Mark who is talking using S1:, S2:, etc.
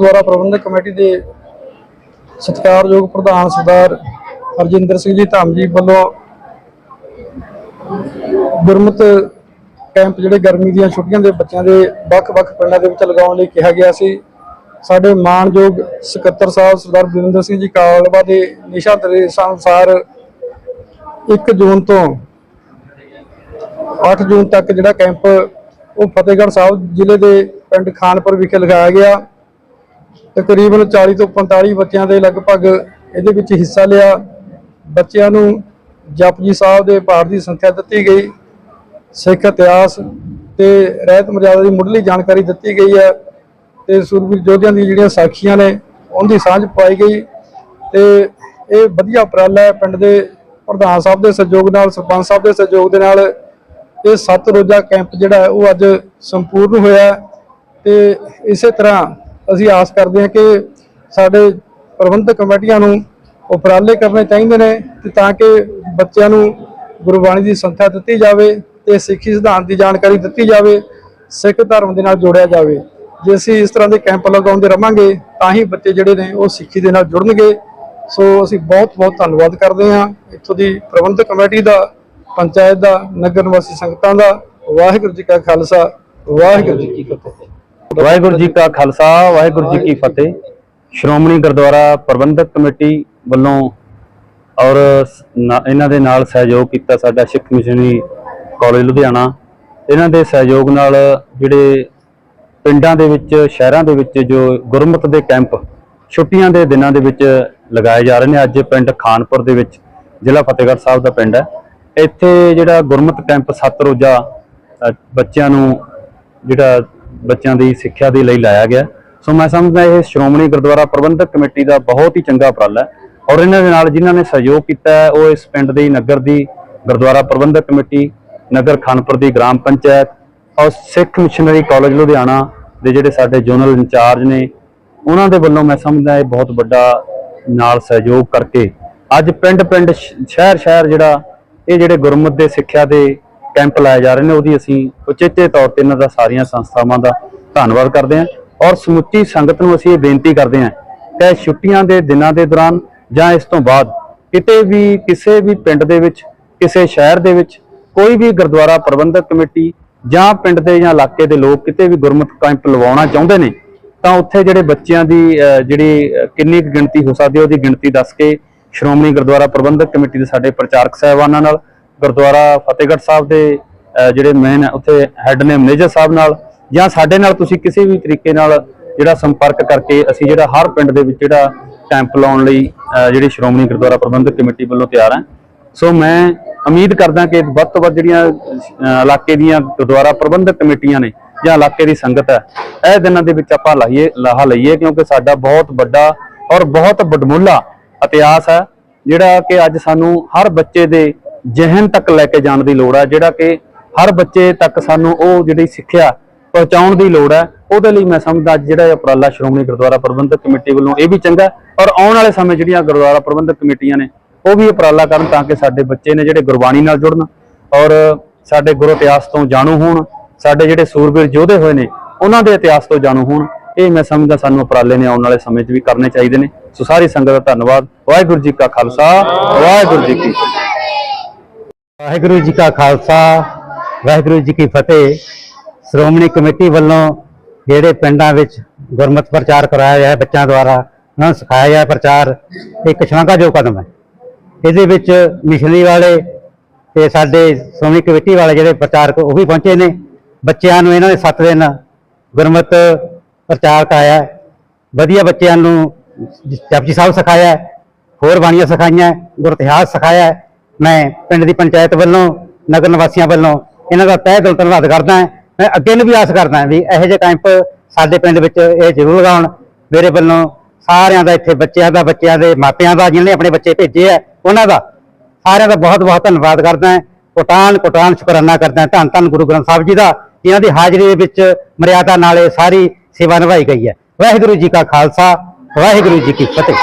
S1: ਗੁਰਦੁਆਰਾ ਪ੍ਰਬੰਧਕ committee ਦੇ ਸਤਿਕਾਰਯੋਗ ਪ੍ਰਧਾਨ ਸਰਦਾਰ ਹਰਜਿੰਦਰ ਸਿੰਘ ਜੀ ਧਾਮ ਜੀ ਵੱਲੋਂ ਗੁਰਮਤ ਕੈਂਪ ਜਿਹੜੇ ਗਰਮੀ ਦੀਆਂ ਛੁੱਟੀਆਂ ਦੇ ਬੱਚਿਆਂ ਦੇ ਵੱਖ-ਵੱਖ ਪਿੰਡਾਂ ਦੇ ਵਿੱਚ ਲਗਾਉਣ ਲਈ ਕਿਹਾ ਗਿਆ ਸੀ। ਸਾਡੇ ਮਾਣਯੋਗ ਸਕੱਤਰ ਸਾਹਿਬ ਸਰਦਾਰ ਬਲਵਿੰਦਰ ਸਿੰਘ ਜੀ ਕਾਲਵਾ ਦੇ ਨਿਸ਼ਾ ਨਿਰਦੇਸ਼ਾਂ ਅਨੁਸਾਰ 1 ਜੂਨ ਤੋਂ 8 ਜੂਨ ਤੱਕ ਜਿਹੜਾ ਕੈਂਪ ਉਹ ਫਤਿਹਗੜ੍ਹ ਸਾਹਿਬ ਜ਼ਿਲ੍ਹੇ ਦੇ ਪਿੰਡ ਖਾਨਪੁਰ ਵਿਖੇ ਲਗਾਇਆ ਗਿਆ। ਤਕਰੀਬਨ 40 ਤੋਂ 45 ਬੱਚਿਆਂ ਦੇ ਲਗਭਗ ਇਹਦੇ ਵਿੱਚ ਹਿੱਸਾ ਲਿਆ। ਬੱਚਿਆਂ ਨੂੰ ਜਪਜੀ ਸਾਹਿਬ ਦੇ ਪਾਠ ਦੀ ਸੰਥਿਆ ਦਿੱਤੀ ਗਈ। ਸਿੱਖ ਇਤਿਹਾਸ ਤੇ ਰਹਿਤ ਮਰਿਆਦਾ ਦੀ ਮੁੱਢਲੀ ਜਾਣਕਾਰੀ ਦਿੱਤੀ ਗਈ ਹੈ ਤੇ ਸੂਰਬੀਰ ਯੋਧਿਆਂ ਦੀ ਜਿਹੜੀਆਂ ਸਾਖੀਆਂ ਨੇ, ਉਹਦੀ ਸਾਂਝ ਪਾਈ ਗਈ ਤੇ ਇਹ ਵਧੀਆ ਉਪਰਾਲਾ ਹੈ ਪਿੰਡ ਦੇ ਪ੍ਰਧਾਨ ਸਾਹਿਬ ਦੇ ਸਹਿਯੋਗ ਨਾਲ, ਸਰਪੰਚ ਸਾਹਿਬ ਦੇ ਸਹਿਯੋਗ ਦੇ ਨਾਲ। ਇਹ ਸੱਤ ਰੋਜ਼ਾ ਕੈਂਪ ਜਿਹੜਾ ਉਹ ਅੱਜ ਸੰਪੂਰਨ ਹੋਇਆ ਹੈ ਤੇ ਇਸੇ ਤਰ੍ਹਾਂ ਅਸੀਂ ਆਸ ਕਰਦੇ ਹਾਂ ਕਿ ਸਾਡੇ ਪ੍ਰਬੰਧਕ ਕਮੇਟੀਆਂ ਨੂੰ ਉਪਰਾਲੇ ਕਰਨੇ ਚਾਹੀਦੇ ਨੇ ਤੇ ਤਾਂ ਕਿ ਬੱਚਿਆਂ ਨੂੰ ਗੁਰਬਾਣੀ ਦੀ ਸੰਥਿਆ ਦਿੱਤੀ ਜਾਵੇ ਤੇ ਸਿੱਖੀ ਸਿਧਾਂਤ ਦੀ ਜਾਣਕਾਰੀ ਦਿੱਤੀ ਜਾਵੇ, ਸਿੱਖ ਧਰਮ ਦੇ ਨਾਲ ਜੋੜਿਆ ਜਾਵੇ। ਜੇ ਅਸੀਂ ਇਸ ਤਰ੍ਹਾਂ ਦੇ ਕੈਂਪ ਲਗਾਉਂਦੇ ਰਵਾਂਗੇ, ਤਾਂ ਹੀ ਬੱਚੇ ਜਿਹੜੇ ਨੇ ਉਹ ਸਿੱਖੀ ਦੇ ਨਾਲ ਜੁੜਨਗੇ। ਸੋ ਅਸੀਂ ਬਹੁਤ ਬਹੁਤ ਧੰਨਵਾਦ ਕਰਦੇ ਹਾਂ ਇੱਥੋਂ ਦੀ ਪ੍ਰਬੰਧਕ ਕਮੇਟੀ ਦਾ, ਪੰਚਾਇਤ ਦਾ, ਨਗਰ ਨਿਵਾਸੀ ਸੰਗਤਾਂ ਦਾ। ਵਾਹਿਗੁਰੂ ਜੀ ਕਾ ਖਾਲਸਾ, ਵਾਹਿਗੁਰੂ ਜੀ ਕੀ ਫਤਿਹ।
S2: ਵਾਹਿਗੁਰੂ ਜੀ ਕਾ ਖਾਲਸਾ, ਵਾਹਿਗੁਰੂ ਜੀ ਕੀ ਫਤਿਹ। ਸ਼੍ਰੋਮਣੀ ਗੁਰਦੁਆਰਾ ਪ੍ਰਬੰਧਕ ਕਮੇਟੀ ਵੱਲੋਂ ਔਰ ਇਹਨਾਂ ਦੇ ਨਾਲ ਸਹਿਯੋਗ ਕੀਤਾ ਸਾਡਾ ਸਿੱਖ ਮਿਸ਼ਨਰੀ ਕਾਲਜ ਲੁਧਿਆਣਾ। ਇਹਨਾਂ ਦੇ ਸਹਿਯੋਗ ਨਾਲ ਜਿਹੜੇ ਪਿੰਡਾਂ ਦੇ ਵਿੱਚ, ਸ਼ਹਿਰਾਂ ਦੇ ਵਿੱਚ ਜੋ ਗੁਰਮਤ ਦੇ ਕੈਂਪ ਛੁੱਟੀਆਂ ਦੇ ਦਿਨਾਂ ਦੇ ਵਿੱਚ ਲਗਾਏ ਜਾ ਰਹੇ ਨੇ, ਅੱਜ ਪਿੰਡ ਖਾਨਪੁਰ ਦੇ ਵਿੱਚ, ਜ਼ਿਲ੍ਹਾ ਫਤਿਹਗੜ੍ਹ ਸਾਹਿਬ ਦਾ ਪਿੰਡ ਹੈ। ਇੱਥੇ ਜਿਹੜਾ ਗੁਰਮਤ ਕੈਂਪ ਸੱਤ ਰੋਜ਼ਾ ਬੱਚਿਆਂ ਨੂੰ ਜਿਹੜਾ ਬੱਚਿਆਂ ਦੀ ਸਿੱਖਿਆ ਦੇ ਲਈ ਲਾਇਆ ਗਿਆ। ਸੋ ਮੈਂ ਸਮਝਦਾ ਇਹ ਸ਼੍ਰੋਮਣੀ ਗੁਰਦੁਆਰਾ ਪ੍ਰਬੰਧਕ ਕਮੇਟੀ ਦਾ ਬਹੁਤ ਹੀ ਚੰਗਾ ਉਪਰਾਲਾ ਹੈ ਔਰ ਇਹਨਾਂ ਦੇ ਨਾਲ ਜਿਨ੍ਹਾਂ ਨੇ ਸਹਿਯੋਗ ਕੀਤਾ ਹੈ, ਉਹ ਇਸ ਪਿੰਡ ਦੀ, ਨਗਰ ਦੀ, ਗੁਰਦੁਆਰਾ ਪ੍ਰਬੰਧਕ ਕਮੇਟੀ, ਨਗਰ ਖਾਨਪੁਰ ਦੀ ਗ੍ਰਾਮ ਪੰਚਾਇਤ ਔਰ ਸਿੱਖ ਮਿਸ਼ਨਰੀ ਕਾਲਜ ਲੁਧਿਆਣਾ ਦੇ ਜਿਹੜੇ ਸਾਡੇ ਜ਼ੋਨਲ ਇੰਚਾਰਜ ਨੇ, ਉਹਨਾਂ ਦੇ ਵੱਲੋਂ ਮੈਂ ਸਮਝਦਾ ਇਹ ਬਹੁਤ ਵੱਡਾ ਨਾਲ ਸਹਿਯੋਗ ਕਰਕੇ ਅੱਜ ਪਿੰਡ-ਪਿੰਡ ਸ਼ਹਿਰ ਸ਼ਹਿਰ ਜਿਹੜਾ, ਇਹ ਜਿਹੜੇ ਗੁਰਮਤ ਦੇ ਸਿੱਖਿਆ ਦੇ ਕੈਂਪ ਲਾਏ ਜਾ ਰਹੇ ਨੇ, ਉਹਦੀ ਅਸੀਂ ਉਚੇਚੇ ਤੌਰ ਤੇ ਇਹਨਾਂ ਦਾ ਸਾਰੀਆਂ ਸੰਸਥਾਵਾਂ ਦਾ ਧੰਨਵਾਦ ਕਰਦੇ ਹਾਂ ਔਰ ਸਮੁੱਚੀ ਸੰਗਤ ਨੂੰ ਅਸੀਂ ਇਹ ਬੇਨਤੀ ਕਰਦੇ ਹਾਂ ਕਿ ਛੁੱਟੀਆਂ ਦੇ ਦਿਨਾਂ ਦੇ ਦੌਰਾਨ ਜਾਂ ਇਸ ਤੋਂ ਬਾਅਦ ਕਿਤੇ ਵੀ, ਕਿਸੇ ਵੀ ਪਿੰਡ ਦੇ ਵਿੱਚ, ਕਿਸੇ ਸ਼ਹਿਰ ਦੇ ਵਿੱਚ ਕੋਈ ਵੀ ਗੁਰਦੁਆਰਾ ਪ੍ਰਬੰਧਕ ਕਮੇਟੀ ਜਾਂ ਪਿੰਡ ਦੇ ਜਾਂ ਇਲਾਕੇ ਦੇ ਲੋਕ ਕਿਤੇ ਵੀ ਗੁਰਮਤ ਕੈਂਪ ਲਵਾਉਣਾ ਚਾਹੁੰਦੇ ਨੇ, ਤਾਂ ਉੱਥੇ ਜਿਹੜੇ ਬੱਚਿਆਂ ਦੀ ਜਿਹੜੀ ਕਿੰਨੀ ਕੁ ਗਿਣਤੀ ਹੋ ਸਕਦੀ ਹੈ, ਉਹਦੀ ਗਿਣਤੀ ਦੱਸ ਕੇ ਸ਼੍ਰੋਮਣੀ ਗੁਰਦੁਆਰਾ ਪ੍ਰਬੰਧਕ ਕਮੇਟੀ ਦੇ ਸਾਡੇ ਪ੍ਰਚਾਰਕ ਸਾਹਿਬਾਨਾਂ ਨਾਲ ਗੁਰਦੁਆਰਾ ਫਤਿਹਗੜ੍ਹ ਸਾਹਿਬ ਦੇ ਜਿਹੜੇ ਮੇਨ ਉੱਥੇ ਹੈੱਡ ਨੇ ਮੈਨੇਜਰ ਸਾਹਿਬ ਨਾਲ ਜਾਂ ਸਾਡੇ ਨਾਲ ਤੁਸੀਂ ਕਿਸੇ ਵੀ ਤਰੀਕੇ ਨਾਲ ਜਿਹੜਾ ਸੰਪਰਕ ਕਰਕੇ ਅਸੀਂ ਜਿਹੜਾ ਹਰ ਪਿੰਡ ਦੇ ਵਿੱਚ ਜਿਹੜਾ ਕੈਂਪ ਲਾਉਣ ਲਈ ਜਿਹੜੀ ਸ਼੍ਰੋਮਣੀ ਗੁਰਦੁਆਰਾ ਪ੍ਰਬੰਧਕ ਕਮੇਟੀ ਵੱਲੋਂ ਤਿਆਰ ਹੈ। ਸੋ ਮੈਂ ਉਮੀਦ ਕਰਦਾ ਕਿ ਵੱਧ ਤੋਂ ਵੱਧ ਜਿਹੜੀਆਂ ਇਲਾਕੇ ਦੀਆਂ ਗੁਰਦੁਆਰਾ ਪ੍ਰਬੰਧਕ ਕਮੇਟੀਆਂ ਨੇ ਜਾਂ ਇਲਾਕੇ ਦੀ ਸੰਗਤ ਹੈ, ਇਹ ਦਿਨਾਂ ਦੇ ਵਿੱਚ ਆਪਾਂ ਲਾਈਏ, ਲਾਹਾ ਲਈਏ ਕਿਉਂਕਿ ਸਾਡਾ ਬਹੁਤ ਵੱਡਾ ਔਰ ਬਹੁਤ ਵਡਮੁੱਲਾ ਇਤਿਹਾਸ ਹੈ, ਜਿਹੜਾ ਕਿ ਅੱਜ ਸਾਨੂੰ ਹਰ ਬੱਚੇ ਦੇ ਜਿਹਨ ਤੱਕ ਲੈ ਕੇ ਜਾਣ ਦੀ ਲੋੜ ਹੈ ਜਿਹੜਾ ਕਿ ਹਰ ਬੱਚੇ ਤੱਕ ਸਾਨੂੰ ਉਹ ਜਿਹੜੀ ਸਿੱਖਿਆ ਪਹੁੰਚਾਉਣ ਦੀ ਲੋੜ ਹੈ ਉਹਦੇ ਲਈ ਮੈਂ ਸਮਝਦਾ ਜਿਹੜਾ ਇਹ ਉਪਰਾਲਾ ਸ਼੍ਰੋਮਣੀ ਗੁਰਦੁਆਰਾ ਪ੍ਰਬੰਧਕ ਕਮੇਟੀ ਵੱਲੋਂ ਇਹ ਵੀ ਚੰਗਾ ਔਰ ਆਉਣ ਵਾਲੇ ਸਮੇਂ ਜਿਹੜੀਆਂ ਗੁਰਦੁਆਰਾ ਪ੍ਰਬੰਧਕ ਕਮੇਟੀਆਂ ਨੇ, ਉਹ ਵੀ ਉਪਰਾਲਾ ਕਰਨ ਤਾਂ ਕਿ ਸਾਡੇ ਬੱਚੇ ਨੇ ਜਿਹੜੇ ਗੁਰਬਾਣੀ ਨਾਲ ਜੁੜਨ ਔਰ ਸਾਡੇ ਗੁਰੂ ਇਤਿਹਾਸ ਤੋਂ ਜਾਣੂ ਹੋਣ, ਸਾਡੇ ਜਿਹੜੇ ਸੂਰਬੀਰ ਯੋਧੇ ਹੋਏ ਨੇ, ਉਹਨਾਂ ਦੇ ਇਤਿਹਾਸ ਤੋਂ ਜਾਣੂ ਹੋਣ, ਇਹ ਮੈਂ ਸਮਝਦਾ ਸਾਨੂੰ ਉਪਰਾਲੇ ਨੇ ਆਉਣ ਵਾਲੇ ਸਮੇਂ 'ਚ ਵੀ ਕਰਨੇ ਚਾਹੀਦੇ ਨੇ। ਸੋ ਸਾਰੀ ਸੰਗਤ ਦਾ ਧੰਨਵਾਦ। ਵਾਹਿਗੁਰੂ ਜੀ ਕਾ ਖਾਲਸਾ, ਵਾਹਿਗੁਰੂ ਜੀ ਕੀ
S3: ਵਾਹਿਗੁਰੂ ਜੀ ਕਾ ਖਾਲਸਾ ਵਾਹਿਗੁਰੂ ਜੀ ਕੀ ਫਤਿਹ। ਸ਼੍ਰੋਮਣੀ ਕਮੇਟੀ ਵੱਲੋਂ ਜਿਹੜੇ ਪਿੰਡਾਂ ਵਿੱਚ ਗੁਰਮਤਿ ਪ੍ਰਚਾਰ ਕਰਾਇਆ ਗਿਆ ਬੱਚਿਆਂ ਦੁਆਰਾ ਉਹਨਾਂ ਨੂੰ ਸਿਖਾਇਆ ਗਿਆ ਪ੍ਰਚਾਰ ਇਹ ਇੱਕ ਸ਼ਲਾਘਾਯੋਗ ਕਦਮ ਹੈ। ਇਹਦੇ ਵਿੱਚ ਮਿਸ਼ਨਰੀ ਵਾਲੇ ਤੇ ਸਾਡੇ ਸ਼੍ਰੋਮਣੀ ਕਮੇਟੀ ਵਾਲੇ ਜਿਹੜੇ ਪ੍ਰਚਾਰਕ ਉਹ ਵੀ ਪਹੁੰਚੇ ਨੇ। ਬੱਚਿਆਂ ਨੂੰ ਇਹਨਾਂ ਨੇ 7 ਦਿਨ ਗੁਰਮਤਿ ਪ੍ਰਚਾਰ ਕਰਾਇਆ ਵਧੀਆ ਬੱਚਿਆਂ ਨੂੰ ਜਪਜੀ ਸਾਹਿਬ ਸਿਖਾਇਆ ਹੋਰ ਬਾਣੀਆਂ ਸਿਖਾਈਆਂ ਹੈ, ਗੁਰ ਇਤਿਹਾਸ ਸਿਖਾਇਆ ਮੈਂ ਪਿੰਡ ਦੀ ਪੰਚਾਇਤ ਵੱਲੋਂ, ਨਗਰ ਨਿਵਾਸੀਆਂ ਵੱਲੋਂ ਇਹਨਾਂ ਦਾ ਤਹਿ ਦਿਲ ਧੰਨਵਾਦ ਕਰਦਾ ਹਾਂ। ਮੈਂ ਅੱਗੇ ਨੂੰ ਵੀ ਆਸ ਕਰਦਾ ਵੀ ਇਹੋ ਜਿਹੇ ਕੈਂਪ ਸਾਡੇ ਪਿੰਡ ਵਿੱਚ ਇਹ ਜ਼ਰੂਰ ਲਗਾਉਣ। ਮੇਰੇ ਵੱਲੋਂ ਸਾਰਿਆਂ ਦਾ ਇੱਥੇ ਬੱਚਿਆਂ ਦਾ, ਬੱਚਿਆਂ ਦੇ ਮਾਪਿਆਂ ਦਾ, ਜਿਹਨਾਂ ਨੇ ਆਪਣੇ ਬੱਚੇ ਭੇਜੇ ਆ, ਉਹਨਾਂ ਦਾ ਸਾਰਿਆਂ ਦਾ ਬਹੁਤ ਬਹੁਤ ਧੰਨਵਾਦ ਕਰਦਾ ਹਾਂ। ਕੋਟਾਨ ਕੋਟਾਨ ਸ਼ੁਕਰਾਨਾ ਕਰਦਾ ਧੰਨ ਧੰਨ ਗੁਰੂ ਗ੍ਰੰਥ ਸਾਹਿਬ ਜੀ ਦਾ ਇਹਨਾਂ ਦੀ ਹਾਜ਼ਰੀ ਦੇ ਵਿੱਚ ਮਰਿਆਦਾ ਨਾਲ ਇਹ ਸਾਰੀ ਸੇਵਾ ਨਿਭਾਈ ਗਈ ਹੈ। ਵਾਹਿਗੁਰੂ ਜੀ ਕਾ ਖਾਲਸਾ, ਵਾਹਿਗੁਰੂ ਜੀ ਕੀ ਫਤਿਹ।